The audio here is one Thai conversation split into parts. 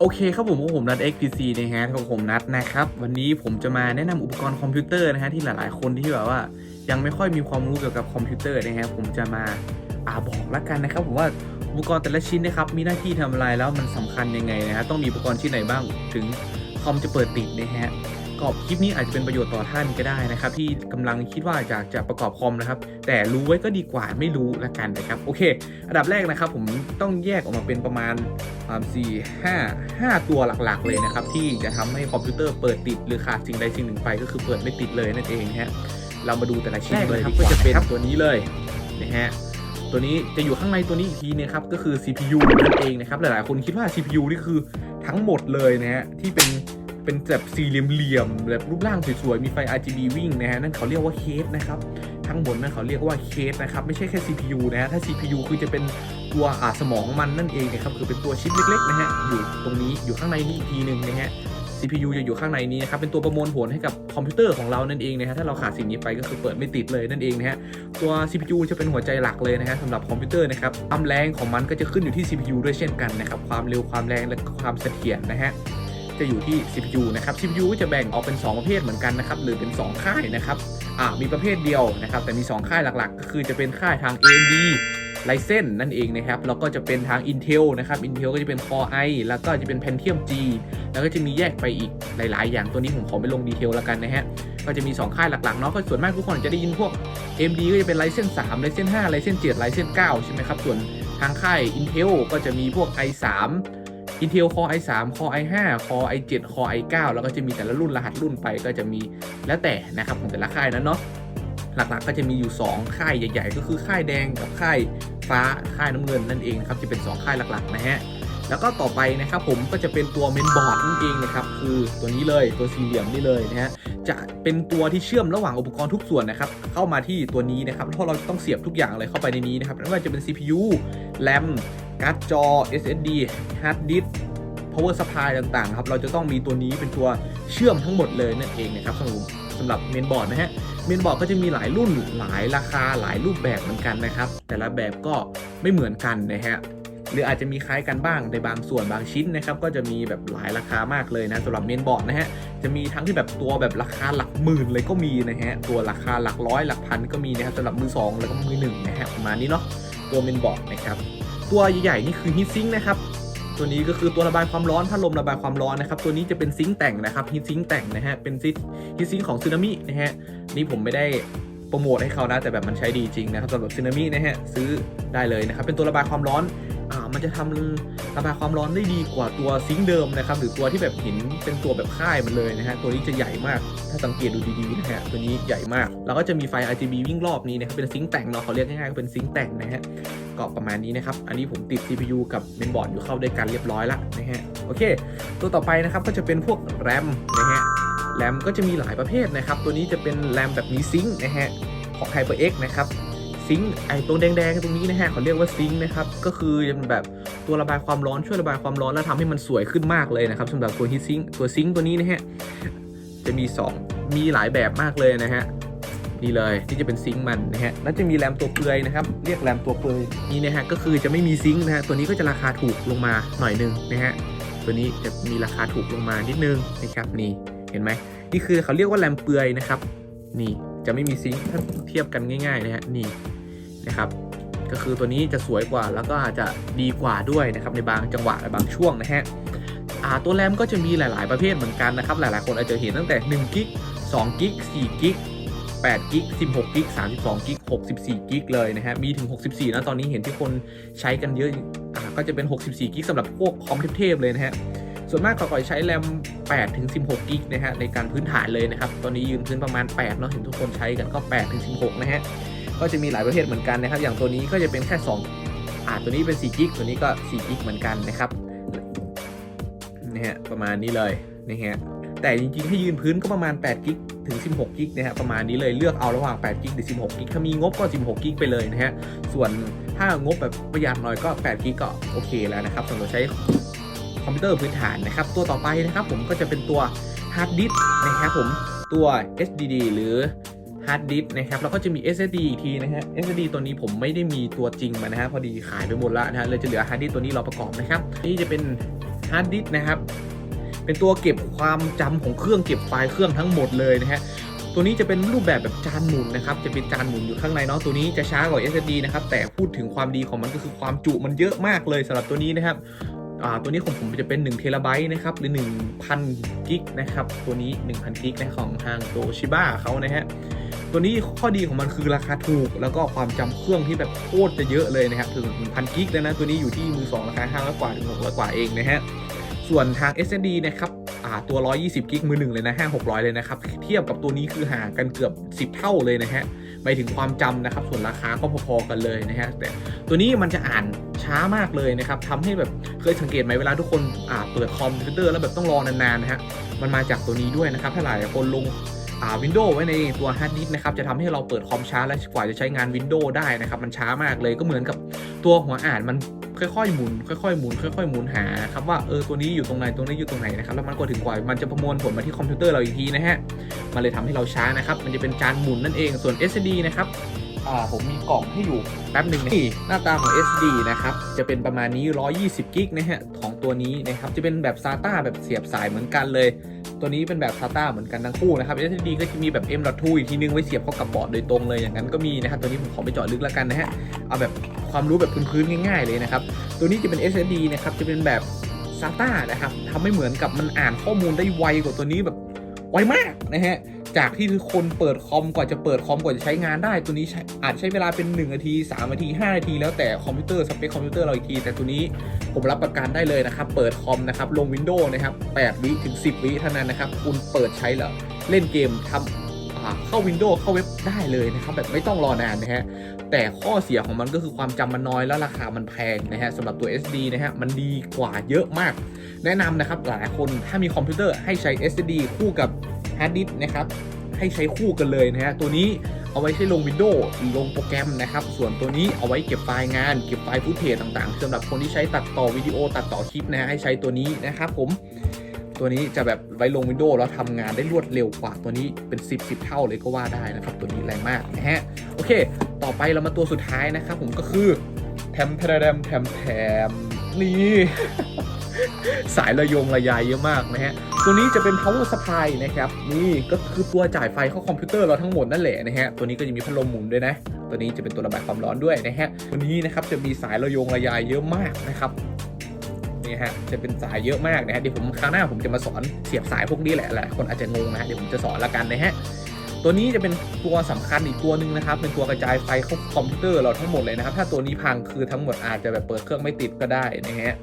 โอเคครับผมผมนัด XPC นะฮะของผมนัดนะครับ วันนี้ผมจะมาแนะนำอุปกรณ์คอมพิวเตอร์นะฮะที่หลายๆ คนที่แบบว่า ยังไม่ค่อยมีความรู้เกี่ยวกับคอมพิวเตอร์นะฮะผมจะมาอ่าบอกละกันนะครับผมว่าอุปกรณ์แต่ละชิ้นนะครับมีหน้าที่ทำอะไรแล้วมันสำคัญยังไงนะฮะต้องมีอุปกรณ์ชิ้นไหนบ้างถึงคอมจะเปิดติดนะฮะ ก็คลิปนี้อาจจะเป็นประโยชน์ต่อท่านก็ได้นะครับ ที่กำลังคิดว่าอยากจะประกอบคอมนะครับ แต่รู้ไว้ก็ดีกว่าไม่รู้ละกันนะครับ โอเค อันดับแรกนะครับ ผมต้องแยกออกมาเป็นประมาณสามสี่ห้าห้าตัวหลักๆ เลยนะครับ ที่จะทำให้คอมพิวเตอร์เปิดติดหรือขาดสิ่งใดสิ่งหนึ่งไป ก็คือเปิดไม่ติดเลยนั่นเองนะฮะเรามาดูแต่ละชิ้นเลยดีกว่าก็จะเป็นตัวนี้เลยนะฮะตัวนี้จะอยู่ข้างในตัวนี้อีกทีนะครับก็คือ CPU นั่นเองนะครับหลายๆคนคิดว่า CPU นี่คือทั้งหมดเลยนะฮะที่เป็น เป็นแบบสี่เหลี่ยมๆแบบรูปร่างสวยๆ มีไฟ RGB วิ่งนะฮะ นั่นเขาเรียกว่าเคสนะครับ ทั้งบนนั่นเขาเรียกว่าเคสนะครับ ไม่ใช่แค่ CPU นะฮะ ถ้า CPU คือจะเป็นตัวอ่าสมองมันนั่นเองนะครับ คือเป็นตัวชิปเล็กๆนะฮะ อยู่ตรงนี้ อยู่ข้างในนี้อีกทีหนึ่งนะฮะ CPU จะอยู่ข้างในนี้นะครับ เป็นตัวประมวลผลให้กับคอมพิวเตอร์ของเรานั่นเองนะฮะ ถ้าเราขาดสิ่งนี้ไปก็คือเปิดไม่ติดเลยนั่นเองนะฮะ ตัว CPU จะเป็นหัวใจหลักเลยนะฮะสำหรับคอมพิวเตอร์นะครับความแรงของมันก็จะขึ้นอยู่ที่ CPU ด้วยเช่นกันนะครับ ความเร็ว ความแรง และความเสถียรนะฮะ จะอยู่ที่ CPU นะครับ CPU ก็จะแบ่งออกเป็น 2 ประเภทเหมือนกันนะครับหรือเป็น 2 ค่ายนะครับอ่ามีประเภทเดียวนะครับ แต่มี 2 ค่ายหลักๆก็คือจะเป็นค่ายทาง AMD Ryzen นั่นเองนะครับ แล้วก็จะเป็นทาง Intel นะครับ Intel ก็จะเป็น Core i แล้วก็จะเป็น Pentium G แล้วก็จะมีแยกไปอีกหลาย ๆ อย่างตัวนี้ผมขอไม่ลงดีเทลแล้วกันนะฮะก็จะมี 2 ค่ายหลัก ๆ เนาะก็ส่วนมากทุกคนจะได้ยินพวก AMD ก็จะเป็น Ryzen 3 Ryzen 5 Ryzen 7 Ryzen 9ใช่ไหมครับ ส่วนทางค่าย Intel ก็จะมีพวก i3 Intel Core i3 Core i5 Core i7 Core i9 แล้วก็จะมีแต่ละรุ่นรหัสรุ่นไปก็จะมีแล้วแต่นะครับของแต่ละค่ายนั้นเนาะหลักๆก็จะมีอยู่ 2 ค่ายใหญ่ๆ ก็คือค่ายแดงกับค่ายฟ้าค่ายน้ำเงินนั่นเองครับจะเป็น 2 ค่ายหลักๆนะฮะแล้วก็ต่อไปนะครับผมก็จะเป็นตัวเมนบอร์ดนั่นเองนะครับคือตัวนี้เลยตัวสี่เหลี่ยมนี่เลยนะฮะจะเป็นตัวที่เชื่อมระหว่างอุปกรณ์ทุกส่วนนะครับเข้ามาที่ตัวนี้นะครับเพราะเราต้องเสียบทุกอย่างเลยเข้าไปในนี้นะครับไม่ว่าจะเป็น CPU RAM การ์ดจอ SSD hard disk power supply ต่างๆครับเราจะต้องมีตัวนี้เป็นตัวเชื่อมทั้งหมดเลยนั่นเองนะครับสำหรับสำหรับเมนบอร์ดนะฮะเมนบอร์ดก็จะมีหลายรุ่นหลายราคาหลายรูปแบบเหมือนกันนะครับ แต่ละแบบก็ไม่เหมือนกันนะฮะหรืออาจจะมีคล้ายกันบ้างในบางส่วนบางชิ้นนะครับก็จะมีแบบหลายราคามากเลยนะสำหรับเมนบอร์ดนะฮะจะมีทั้งที่แบบตัวแบบราคาหลักหมื่นเลยก็มีนะฮะตัวราคาหลักร้อยหลักพันก็มีนะครับสำหรับมือสองแล้วก็มือหนึ่งนะฮะประมาณนี้เนาะตัวเมนบอร์ดนะครับ ตัวใหญ่ๆนี่คือฮีทซิงค์นะครับตัวนี้ก็คือตัวระบายความร้อนพัดลมระบายความร้อนนะครับ ตัวนี้จะเป็นซิงค์แต่งนะครับฮีทซิงค์แต่งนะฮะเป็นซิฮีทซิงค์ของซูนามินะฮะนี่ผมไม่ได้โปรโมทให้เขานะแต่แบบมันใช้ดีจริงนะครับสำหรับซูนามินะฮะซื้อได้เลยนะครับเป็นตัวระบายความร้อนอ่ามันจะทำ ระบายความร้อนได้ดีกว่าตัวซิงค์เดิมนะครับหรือตัวที่แบบเห็นเป็นตัวแบบค่ายมันเลยนะฮะตัวนี้จะใหญ่มากถ้าสังเกตดูดีๆนะฮะตัวนี้ใหญ่มาก แล้วก็จะมีไฟ RGB วิ่งรอบนี้นะครับเป็นซิงค์แต่งเนาะเขาเรียกง่ายๆก็เป็นซิงค์แต่งนะฮะก็ประมาณนี้นะครับอันนี้ผมติด CPU กับเมนบอร์ดอยู่เข้าด้วยกันเรียบร้อยละนะฮะโอเค ตัวต่อไปนะครับก็จะเป็นพวกแรมนะฮะแรมก็จะมีหลายประเภทนะครับตัวนี้จะเป็นแรมแบบมีซิงค์นะฮะของ HyperX นะครับ ซิงค์ไอตรงแดงๆตรงนี้นะฮะเขาเรียกว่าซิงค์นะครับก็คือจะเป็นแบบตัวระบายความร้อนช่วยระบายความร้อนแล้วทำให้มันสวยขึ้นมากเลยนะครับสำหรับตัวฮีทซิงค์ตัวซิงค์ตัวนี้นะฮะจะมี 2 มีหลายแบบมากเลยนะฮะนี่เลยที่จะเป็นซิงค์มันนะฮะแล้วจะมีแรมตัวเปลือยนะครับเรียกแรมตัวเปลือยนี่นะฮะก็คือจะไม่มีซิงค์นะฮะตัวนี้ก็จะราคาถูกลงมาหน่อยนึงนะฮะตัวนี้จะมีราคาถูกลงมานิดนึงนะครับนี่เห็นไหมนี่คือเขาเรียกว่าแรมเปลือยนะครับนี่จะไม่มีซิงค์ถ้าเทียบกันง่ายๆนะฮะนี่ นะครับ ก็คือตัวนี้จะสวยกว่าแล้วก็อาจจะดีกว่าด้วยนะครับในบางจังหวะในบางช่วงนะฮะอาตัวแรมก็จะมีหลาย ๆ ประเภทเหมือนกันนะครับ หลาย ๆ คนอาจจะเห็นตั้งแต่1กิก2กิก4กิก8กิก16กิก32กิก64กิกเลยนะฮะ มีถึง 64 นะ ตอนนี้เห็นที่คนใช้กันเยอะอ่าก็จะเป็น 64กิกสำหรับพวกคอมเทพๆเลยนะฮะ ส่วนมากก็ก่อยใช้แรม8ถึง16กิกนะฮะในการพื้นฐานเลยนะครับ ตอนนี้ยืนพื้นประมาณ8เนาะเห็นทุกคนใช้กันก็8ถึง16 นะฮะ ก็จะมีหลายประเภทเหมือนกันนะครับ อย่างตัวนี้ก็จะเป็นแค่ 2 อ่าตัวนี้เป็น4กิกตัวนี้ก็4กิกเหมือนกันนะครับนะฮะประมาณนี้เลยนะฮะแต่จริงๆ ให้ยืนพื้นก็ประมาณ8กิกถึง 16กิกนะฮะประมาณนี้เลยเลือกเอาระหว่าง8กิกหรือ 16กิกถ้ามีงบก็ 16กิกไปเลยนะฮะส่วนถ้างบแบบประหยัดหน่อยก็8กิกก็โอเคแล้วนะครับสำหรับใช้คอมพิวเตอร์พื้นฐานนะครับ ตัวต่อไปนะครับผมก็จะเป็นตัวฮาร์ดดิสก์นะครับผมตัว HDD หรือ ฮาร์ดดิสก์นะครับแล้วก็จะมี SSD อีกทีนะฮะ SSD ตัวนี้ผมไม่ได้มีตัวจริงมานะฮะพอดีขายไปหมดแล้วนะฮะเลยจะเหลือฮาร์ดดิสก์ตัวนี้รอประกอบนะครับนี่จะเป็นฮาร์ดดิสก์นะครับเป็นตัวเก็บความจำของเครื่องเก็บไฟล์เครื่องทั้งหมดเลยนะฮะตัวนี้จะเป็นรูปแบบแบบจานหมุนนะครับจะเป็นจานหมุนอยู่ข้างในเนาะตัวนี้จะช้ากว่า SSD นะครับแต่พูดถึงความดีของมันก็คือความจุมันเยอะมากเลยสำหรับตัวนี้นะครับอ่าตัวนี้ของผมจะเป็น1เทราไบต์นะครับหรือ 1,000 กิกนะครับตัวนี้ 1,000 กิกนะของทางโตชิบ้าเขานะฮะ ตัวนี้ข้อดีของมันคือราคาถูก แล้วก็ความจำเครื่องที่แบบโคตรจะเยอะเลยนะครับถึง1,000กิกแล้วนะ ตัวนี้อยู่ที่มือสองราคา500กว่าถึง600กว่าเองนะฮะส่วนทาง SSD นะครับอ่าตัว 120 กิก มือหนึ่งเลยนะ5 600 เลยนะครับ เทียบกับตัวนี้คือห่างกันเกือบ 10 เท่าเลยนะฮะ ไปถึงความจำนะครับ ส่วนราคาก็พอๆกันเลยนะฮะ แต่ตัวนี้มันจะอ่านช้ามากเลยนะครับทำให้แบบเคยสังเกตไหมเวลาทุกคนเปิดคอมพิวเตอร์แล้วแบบต้องรอนานๆนะฮะ มันมาจากตัวนี้ด้วยนะครับ ถ้าหลายคนลง วินโดว์ไว้ในตัวฮาร์ดดิสก์นะครับจะทำให้เราเปิดคอมช้าและกว่าจะใช้งานวินโดว์ได้นะครับมันช้ามากเลยก็เหมือนกับตัวหัวอ่านมันค่อยๆหมุนค่อยๆหมุนค่อยๆหมุนหาครับว่าเออตัวนี้อยู่ตรงไหนตัวนี้อยู่ตรงไหนนะครับแล้วมันก็ถึงกว่ามันจะประมวลผลมาที่คอมพิวเตอร์เราอีกทีนะฮะมันเลยทำให้เราช้านะครับมันจะเป็นจานหมุนนั่นเองส่วน SD นะครับ อ่าผมมีกล่องให้อยู่แป๊บหนึ่งนะนี่หน้าตาของ SD นะครับ จะเป็นประมาณนี้ 120 กิกนะฮะ ของตัวนี้นะครับ จะเป็นแบบ SATA แบบเสียบสายเหมือนกันเลย ตัวนี้เป็นแบบ SATA เหมือนกันทั้งคู่นะครับ SSD ก็จะมีแบบ M.2 อีกทีนึงไว้เสียบเข้ากับบอร์ดโดยตรงเลย อย่างนั้นก็มีนะครับ ตัวนี้ผมขอไม่เจาะลึกแล้วกันนะฮะ เอาแบบความรู้แบบพื้นๆง่าย ๆ เลยนะครับ ตัวนี้จะเป็น SSD นะครับ จะเป็นแบบ SATA นะครับทำให้เหมือนกับมันอ่านข้อมูลได้ไวกว่าตัวนี้แบบไวมากนะฮะ จากที่คนเปิดคอมกว่าจะเปิดคอมกว่าจะใช้งานได้ ตัวนี้อาจใช้เวลาเป็น1นาที3นาที5นาที แล้วแต่คอมพิวเตอร์สเปคคอมพิวเตอร์เราอีกที แต่ตัวนี้ผมรับประกันได้เลยนะครับ เปิดคอมนะครับลง Windows นะครับ8วิถึง 10 วิเท่านั้นนะครับ คุณเปิดใช้แล้วเล่นเกมทำอ่าเข้า Windows เข้าเว็บได้เลยนะครับ แบบไม่ต้องรอนานนะฮะ แต่ข้อเสียของมันก็คือความจำมันน้อยแล้วราคามันแพงนะฮะสำหรับตัว SD นะฮะ มันดีกว่าเยอะมาก แนะนำนะครับหลายคนถ้ามีคอมพิวเตอร์ให้ใช้ SSD คู่กับ ฮาร์ดดิสก์นะครับให้ใช้คู่กันเลยนะฮะตัวนี้เอาไว้ใช้ลง Windows ลงโปรแกรมนะครับ ส่วนตัวนี้เอาไว้เก็บไฟล์งาน เก็บไฟล์ฟุตเทจต่างๆสำหรับคนที่ใช้ตัดต่อวิดีโอตัดต่อคลิปนะฮะให้ใช้ตัวนี้นะครับผมตัวนี้จะแบบไว้ลง Windows แล้วทำงานได้รวดเร็วกว่าตัวนี้เป็น 10 10 เท่าเลยก็ว่าได้นะครับ ตัวนี้แรงมากนะฮะโอเค ต่อไปเรามาตัวสุดท้ายนะครับผมก็คือแทมแทมแทมแทมนี่ สายระยงระยายเยอะมากนะฮะ ตัวนี้จะเป็น power supply นะครับ นี่ก็คือตัวจ่ายไฟเข้าคอมพิวเตอร์เราทั้งหมดนั่นแหละนะฮะ ตัวนี้ก็จะมีพัดลมหมุนด้วยนะ ตัวนี้จะเป็นตัวระบายความร้อนด้วยนะฮะ ตัวนี้นะครับจะมีสายระยงระยายเยอะมากนะครับนี่ฮะจะเป็นสายเยอะมากนะฮะเดี๋ยวผมคราวหน้าผมจะมาสอนเสียบสายพวกนี้แหละหลายคนอาจจะงงนะฮะเดี๋ยวผมจะสอนละกันนะฮะตัวนี้จะเป็นตัวสำคัญอีกตัวหนึ่งนะครับ เป็นตัวกระจายไฟเข้าคอมพิวเตอร์เราทั้งหมดเลยนะครับ ถ้าตัวนี้พังคือทั้งหมดอาจจะแบบเปิดเครื่องไม่ติดก็ได้นะฮะ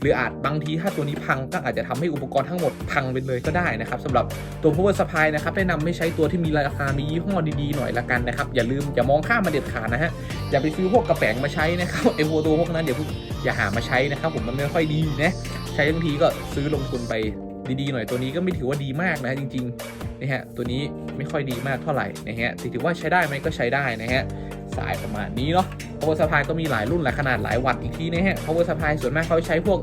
หรืออาจบางทีถ้าตัวนี้พังก็อาจจะทำให้อุปกรณ์ทั้งหมดพังไปเลยก็ได้นะครับสำหรับตัว power supply นะครับแนะนำไม่ใช้ตัวที่มีราคามียี่ห้อดีๆหน่อยละกันนะครับอย่าลืมอย่ามองข้ามมาเด็ดขาดนะฮะอย่าไปซื้อพวกกระแป๋งมาใช้นะครับไอโวตัวพวกนั้นเดี๋ยวอย่าหามาใช้นะครับผมมันไม่ค่อยดีนะใช้บางทีก็ซื้อลงทุนไปดีๆหน่อยตัวนี้ก็ไม่ถือว่าดีมากนะจริงๆนะฮะตัวนี้ไม่ค่อยดีมากเท่าไหร่นะฮะถือว่าใช้ได้ไหมก็ใช้ได้นะฮะสายประมาณนี้เนาะ power supply ก็มีหลายรุ่นหลายขนาดหลายวัตต์อีกทีนะฮะ power supply ส่วนมากเขาใช้พวก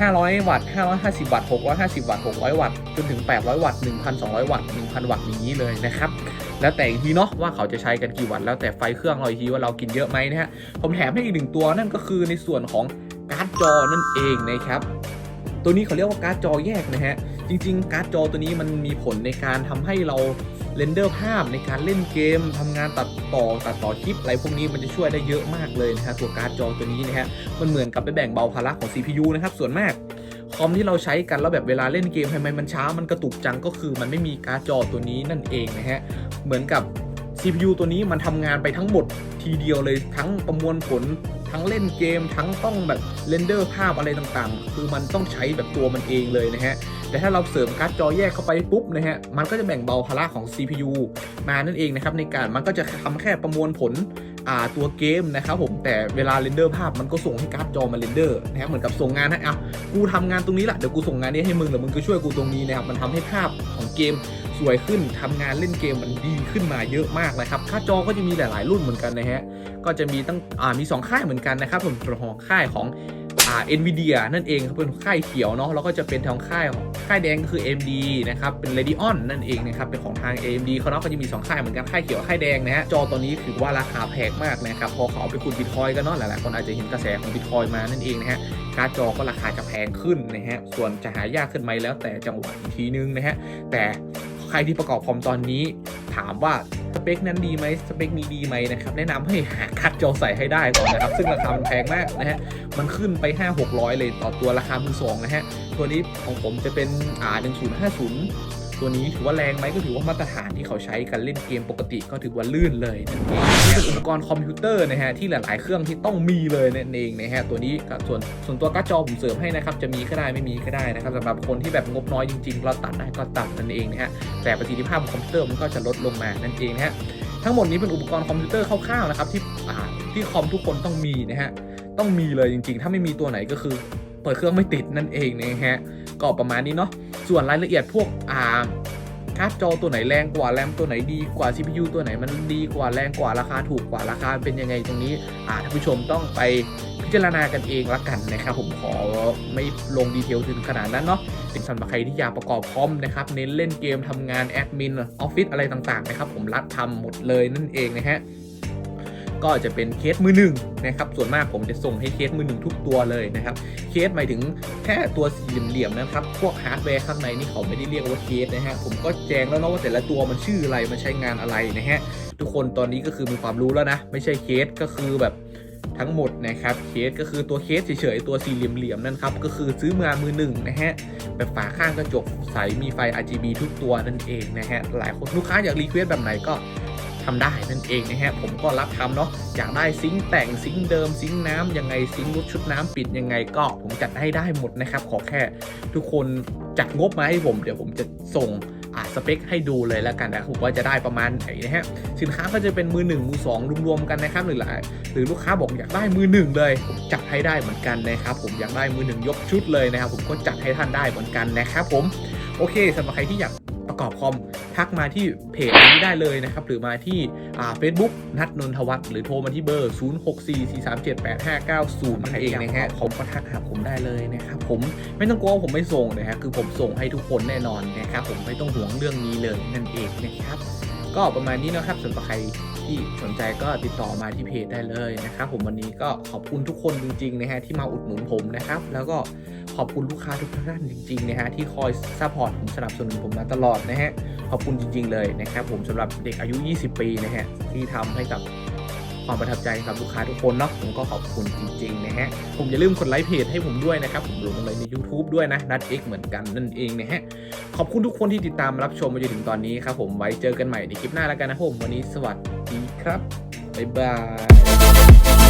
500 วัตต์ 550 วัตต์ 650 วัตต์ 600 วัตต์ จนถึง 800 วัตต์ 1,200 วัตต์ 1,000 วัตต์อย่างนี้เลยนะครับ แล้วแต่อีกทีเนาะว่าเขาจะใช้กันกี่วัตต์ แล้วแต่ไฟเครื่องเราอีกทีว่าเรากินเยอะไหมนะฮะ ผมแถมให้อีกหนึ่งตัวนั่นก็คือในส่วนของการ์ดจอนั่นเองนะครับ ตัวนี้เขาเรียกว่าการ์ดจอแยกนะฮะ จริง ๆ การ์ดจอตัวนี้มันมีผลในการทำให้เรา เรนเดอร์ภาพในการเล่นเกมทำงานตัดต่อตัดต่อคลิปอะไรพวกนี้มันจะช่วยได้เยอะมากเลยนะฮะตัวการ์ดจอตัวนี้นะฮะมันเหมือนกับไปแบ่งเบาภาระของ CPU นะครับส่วนมากคอมที่เราใช้กันแล้วแบบเวลาเล่นเกมทำไมมันช้ามันกระตุกจังก็คือ มันไม่มีการ์ดจอตัวนี้นั่นเองนะฮะเหมือนกับ CPU ตัวนี้มันทำงานไปทั้งหมดทีเดียวเลยทั้งประมวลผล ทั้งเล่นเกมทั้งต้องแบบเรนเดอร์ภาพอะไรต่างๆ คือมันต้องใช้แบบตัวมันเองเลยนะฮะ แต่ถ้าเราเสริมการ์ดจอแยกเข้าไปปุ๊บนะฮะ มันก็จะแบ่งเบาภาระของ CPU มานั่นเองนะครับในการมันก็จะทำแค่ประมวลผล ตัวเกมนะครับผมแต่เวลาเรนเดอร์ภาพมันก็ส่งให้การ์ดจอมาเรนเดอร์นะครับเหมือนกับส่งงานให้อะกูทำงานตรงนี้แหละเดี๋ยวกูส่งงานนี้ให้มึงเดี๋ยวมึงก็ช่วยกูตรงนี้นะครับมันทำให้ภาพของเกมสวยขึ้นทำงานเล่นเกมมันดีขึ้นมาเยอะมากนะครับค่าจอก็จะมีหลาย ๆ รุ่นเหมือนกันนะฮะก็จะมีตั้งอ่ามี 2 ค่ายเหมือนกันนะครับผมส่วนของค่ายของ เอ่า NVIDIA นั่นเองครับเป็นค่ายเขียวเนาะแล้วก็จะเป็นทางค่ายของค่ายแดงก็คือ AMD นะครับเป็น Radeon นั่นเองนะครับเป็นของทาง AMD เขาเนาะก็จะมี 2 ค่ายเหมือนกันค่ายเขียวค่ายแดงนะฮะจอตัวนี้ถือว่าราคาแพงมากนะครับพอเขาเอาไปขุดบิตคอยกันเนาะหลายๆคนอาจจะเห็นกระแสของบิตคอยมานั่นเองนะฮะการ์ดจอก็ราคาจะแพงขึ้นนะฮะส่วนจะหายากขึ้นไหมแล้วแต่จังหวะอีกทีนึงนะฮะแต่ รที่ประกอบคอมตอนนี้ ถามว่าสเปคนั้นดีไหมสเปคนี้ดีไหมนะครับแนะนำให้หาการ์ดจอใส่ให้ได้ก่อนนะครับ ซึ่งราคามันแพงมากนะฮะมันขึ้นไป 5 600 เลยต่อตัวราคามือสองนะฮะตัวนี้ของผมจะเป็นอ่า1050 ตัวนี้ถือว่าแรงไหมก็ถือว่ามาตรฐานที่เขาใช้กันเล่นเกมปกติก็ถือว่าลื่นเลยนั่นเองนี่เป็นอุปกรณ์คอมพิวเตอร์นะฮะที่หลาย ๆ เครื่องที่ต้องมีเลยนั่นเองนะฮะตัวนี้ส่วนส่วนตัวการ์ดจอผมเสริมให้นะครับจะมีก็ได้ไม่มีก็ได้นะครับสำหรับคนที่แบบงบน้อยจริง ๆ เราตัดได้ก็ตัดนั่นเองนะฮะแต่ประสิทธิภาพของคอมพิวเตอร์มันก็จะลดลงมานั่นเองนะฮะทั้งหมดนี้เป็นอุปกรณ์คอมพิวเตอร์คร่าวๆนะครับที่ที่คอมทุกคนต้องมีนะฮะต้องมีเลยจริง ๆ ถ้าไม่มีตัวไหนก็คือ เปิดเครื่องไม่ติดนั่นเองนะฮะ ก็ประมาณนี้เนาะส่วนรายละเอียดพวกอ่าการ์ดจอตัวไหนแรงกว่าแรมตัวไหนดีกว่า CPU ตัวไหนมันดีกว่าแรงกว่าราคาถูกกว่าราคาเป็นยังไงตรงนี้อ่าท่านผู้ชมต้องไปพิจารณากันเองละกันนะครับผมขอไม่ลงดีเทลถึงขนาดนั้นเนาะเป็นสำหรับใครที่อยากประกอบคอมนะครับเน้นเล่นเกมทำงานแอดมินออฟฟิศอะไรต่างๆนะครับผมรับทำหมดเลยนั่นเองนะฮะ ก็จะเป็นเคสมือหนึ่งนะครับส่วนมากผมจะส่งให้เคสมือหนึ่งทุกตัวเลยนะครับเคสหมายถึงแค่ตัวสี่เหลี่ยมนะครับพวกฮาร์ดแวร์ข้างในนี่เขาไม่ได้เรียกว่าเคสนะฮะผมก็แจ้งแล้วเนาะว่าแต่ละตัวมันชื่ออะไรมันใช้งานอะไรนะฮะทุกคนตอนนี้ก็คือมีความรู้แล้วนะ ไม่ใช่เคสก็คือแบบทั้งหมดนะครับเคสก็คือตัวเคสเฉยๆตัวสี่เหลี่ยมๆนั่นครับก็คือซื้อมามือหนึ่งนะฮะแบบฝาข้างกระจกใสมีไฟ RGB ทุกตัวนั่นเองนะฮะหลายคนลูกค้าอยากรีเควสแบบไหนก็ ทำได้นั่นเองนะฮะผมก็รับทำเนาะอยากได้ซิงค์แต่งซิงค์เดิมซิงค์น้ำยังไงซิงค์รุดชุดน้ำปิดยังไงก็ผมจัดให้ได้หมดนะครับขอแค่ทุกคนจัดงบมาให้ผมเดี๋ยวผมจะส่งอ่าสเปคให้ดูเลยแล้วกันนะผมว่าจะได้ประมาณไหนนะฮะสินค้าก็จะเป็นมือหนึ่งมือสองรวมๆกันนะครับหรือหลายหรือลูกค้าบอกอยากได้มือหนึ่งเลยผมจัดให้ได้เหมือนกันนะครับผมอยากได้มือหนึ่งยกชุดเลยนะครับผมก็จัดให้ท่านได้เหมือนกันนะครับผมโอเคสำหรับใครที่อยาก ประกอบคอมทักมาที่เพจนี้ได้เลยนะครับ หรือมาที่อ่าเฟซบุ๊กนัดนนทวัฒน์หรือโทรมาที่เบอร์ 0 6 4 4 3 7 8 5 9 0นั่นเองนะฮะผมก็ทักหาผมได้เลยนะครับผมไม่ต้องกลัวว่าผมไม่ส่งนะฮะคือผมส่งให้ทุกคนแน่นอนนะครับผมไม่ต้องห่วงเรื่องนี้เลยนั่นเองนะครับ ก็ประมาณนี้นะครับสำหรับใครที่สนใจก็ติดต่อมาที่เพจได้เลยนะครับผมวันนี้ก็ขอบคุณทุกคนจริงๆนะฮะที่มาอุดหนุนผมนะครับ แล้วก็ขอบคุณลูกค้าทุกท่านจริงๆนะฮะที่คอยซัพพอร์ตผมสนับสนุนผมมาตลอดนะฮะขอบคุณจริง ๆ เลยนะครับผมสำหรับเด็กอายุ 20 ปีนะฮะที่ทำให้กับ ความประทับใจกับลูกค้าทุกคนเนาะผมก็ขอบคุณจริงๆนะฮะผมอย่าลืมกดไลค์เพจให้ผมด้วยนะครับผมลงเลยใน YouTube ด้วยนะนัดเอ็กเหมือนกันนั่นเองนะฮะขอบคุณทุกคนที่ติดตามรับชมมาจนถึงตอนนี้ครับผมไว้เจอกันใหม่ในคลิปหน้าแล้วกันนะครับผมวันนี้สวัสดีครับบ๊ายบาย